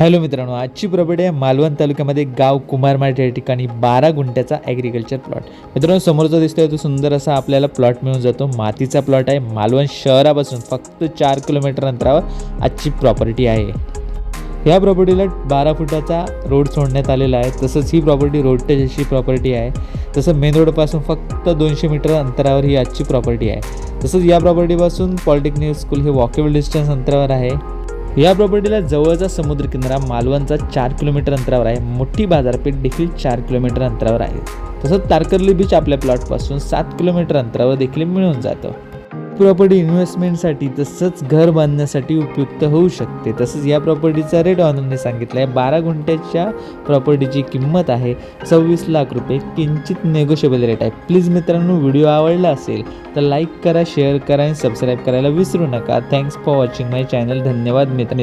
Hello मित्रांनो आजची property आहे मालवण तालुक्यामध्ये गाव कुमारमाठ या ठिकाणी बारा गुंठ्याचा ॲग्रिकल्चर प्लॉट मित्रांनो समोरचा दिसतोय तो सुंदर असा आपल्याला प्लॉट मिळून जातो. मातीचा प्लॉट आहे. मालवण शहरापासून फक्त चार किलोमीटर अंतरावर आजची प्रॉपर्टी आहे. या प्रॉपर्टीला बारा फुटाचा रोड सोडण्यात आलेला आहे. तसंच ही प्रॉपर्टी रोड अशी प्रॉपर्टी आहे तसं मेन रोडपासून फक्त दोनशे मीटर अंतरावर ही आजची प्रॉपर्टी आहे. तसंच या प्रॉपर्टीपासून पॉलिटेक्निक स्कूल हे वॉकेबल डिस्टन्स अंतरावर आहे. या प्रॉपर्टीला जवळचा समुद्रकिनारा मालवणचा चार किलोमीटर अंतरावर आहे. मोठी बाजारपेठ देखील चार किलोमीटर अंतरावर आहे. तसंच तारकर्ली बीच आपल्या प्लॉटपासून सात किलोमीटर अंतरावर देखील मिळून जातं. प्रॉपर्टी इन्व्हेस्टमेंटसाठी तसंच घर बांधण्यासाठी उपयुक्त होऊ शकते. तसंच या प्रॉपर्टीचा रेट ऑनरने सांगितला आहे बारा गुंठ्याच्या प्रॉपर्टीची किंमत आहे. सव्वीस लाख रुपये. किंचित नेगोशिएबल रेट आहे. प्लीज मित्रांनो व्हिडिओ आवडला असेल तर लाईक करा शेअर करा आणि सबस्क्राईब करायला विसरू नका. Thanks for watching my channel धन्यवाद मित्र